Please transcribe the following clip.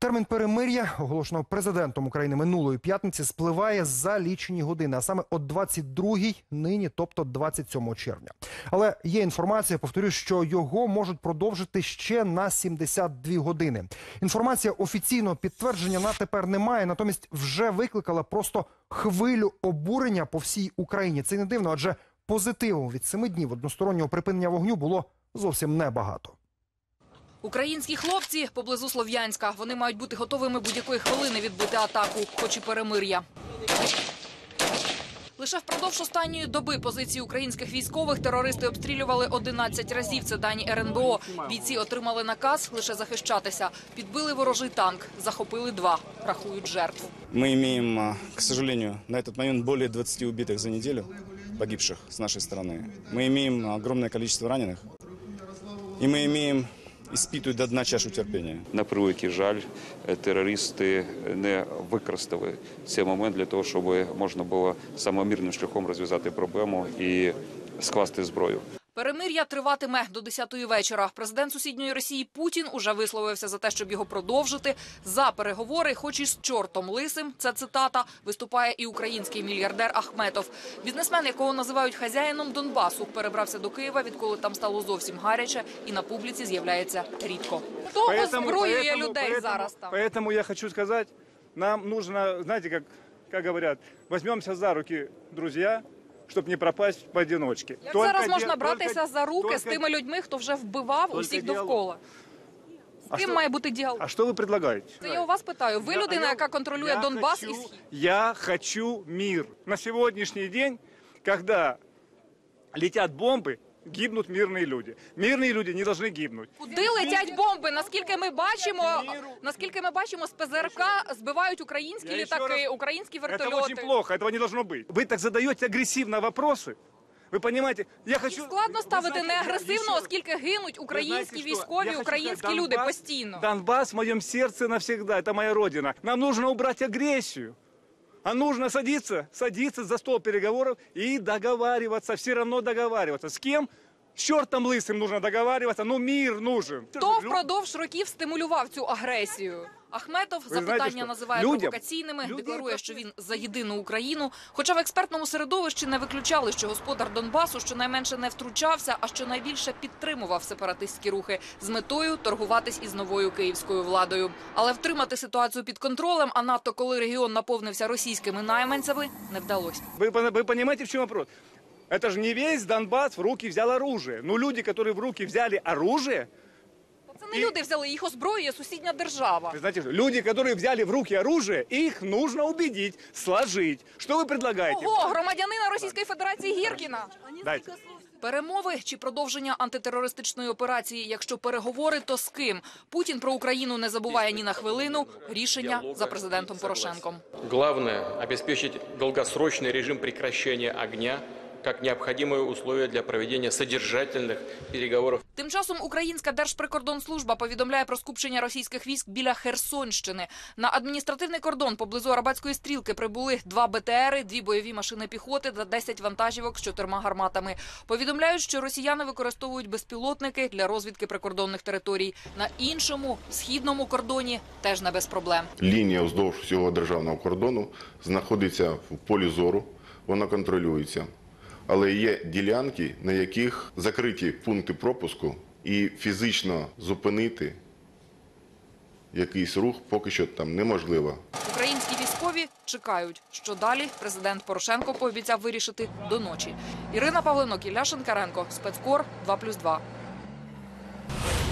Термін перемир'я, оголошеного президентом України минулої п'ятниці, спливає за лічені години, а саме о 22-й нині, тобто 27 червня. Але є інформація, повторюю, що його можуть продовжити ще на 72 години. Інформація офіційного підтвердження на тепер немає, натомість вже викликала просто хвилю обурення по всій Україні. Це не дивно, адже позитиву від семи днів одностороннього припинення вогню було зовсім небагато. Українські хлопці поблизу Слов'янська. Вони мають бути готовими будь-якої хвилини відбити атаку, хоч і перемир'я. Лише впродовж останньої доби позиції українських військових терористи обстрілювали 11 разів. Це дані РНБО. Бійці отримали наказ лише захищатися. Підбили ворожий танк, захопили два. Рахують жертв. Мы имеем, а, к сожалению, на этот момент более 20 убитых за неделю, погибших с нашей стороны. Мы имеем огромное количество раненых. И мы имеем испитую до дна чашу терпіння. На превеликий жаль, е, терористи не використали цей момент для того, щоб можна було самомірним шляхом розв'язати проблему і скласти зброю. Перемир'я триватиме до 10-ї вечора. Президент сусідньої Росії Путін уже висловився за те, щоб його продовжити. За переговори, хоч і з чортом лисим, це цитата, виступає і український мільярдер Ахметов. Бізнесмен, якого називають хазяїном Донбасу, перебрався до Києва, відколи там стало зовсім гаряче, і на публіці з'являється рідко. Хто озброює людей поэтому- зараз там? Поэтому я хочу сказать, нам нужно, знаете, как, как говорят, возьмемся за руки, друзья, чтобы не пропасть поодиночке. Як Только зараз де- можна только- братися за руки з только- тими людьми, хто вже вбивав Тільки усіх діалог. довкола? А З ким що- має бути діалог? А что вы предлагаете? Це я у вас питаю. Ви Я- людина, я- яка контролює я Донбас хочу- і Схід. Я хочу мир. На сегодняшний день, когда летят бомбы, гибнут мирные люди. Мирные люди не должны гибнуть. Куди летять бомби? Наскільки ми бачимо, наскільки ми бачимо, з ПЗРК збивають українські Я ще літаки, раз- українські Это очень вертольоти. плохо, этого не должно быть. Вы так задаете агрессивно вопросы. Вы понимаете, я хочу... Складно Вы ставити знаете, не я- агресивно, еще раз. оскільки гинуть Вы українські знаете, что? військові, Я хочу українські сказать, люди Донбасс- постійно. Донбасс в моем сердце навсегда, это моя родина. Нам нужно убрать агрессию. А нужно садиться, садиться за стол переговоров и договариваться, все равно договариваться. С кем? З чортом лисим нужно договариваться, ну мир нужен. Хто впродовж років стимулював цю агресію? Ахметов знаєте, запитання що? називає Людям- провокаційними, людей декларує, просто- що він за єдину Україну. Хоча в експертному середовищі не виключали, що господар Донбасу щонайменше не втручався, а щонайбільше підтримував сепаратистські рухи з метою торгуватись із новою київською владою. Але втримати ситуацію під контролем, а надто коли регіон наповнився російськими найманцями, не вдалося. Вы, пон- вы понимаете, в чем вопрос? Это же не весь Донбасс в руки взял оружие. Ну, люди, которые в руки взяли оружие, Це не люди взяли, їх озброює сусідня держава. вы знаете, люди, которые взяли в руки оружие, их нужно убедить, сложить. Что вы предлагаете? Ого, громадянина Російської Федерації Гіркіна. Дайте. Перемови чи продовження антитерористичної операції? Якщо переговори, то з ким? Путін про Україну не забуває ні на хвилину. Рішення за президентом Порошенком. Главное – обеспечить долгосрочный режим прекращения огня как необходимое условие для проведения содержательных переговоров Тим часом українська держприкордонслужба повідомляє про скупчення російських військ біля Херсонщини. На адміністративний кордон поблизу Арабатської стрілки прибули два БТРи, дві бойові машини піхоти та 10 вантажівок з чотирма гарматами. Повідомляють, що росіяни використовують безпілотники для розвідки прикордонних територій. На іншому східному кордоні теж не без проблем. Лінія вздовж всього державного кордону знаходиться в полі зору, вона контролюється. Але є ділянки, на яких закриті пункти пропуску, і фізично зупинити якийсь рух поки що там неможливо. Українські військові чекають, що далі президент Порошенко пообіцяв вирішити до ночі. Ірина Павленок, Ілля Шенкаренко, спецкор 2+,2.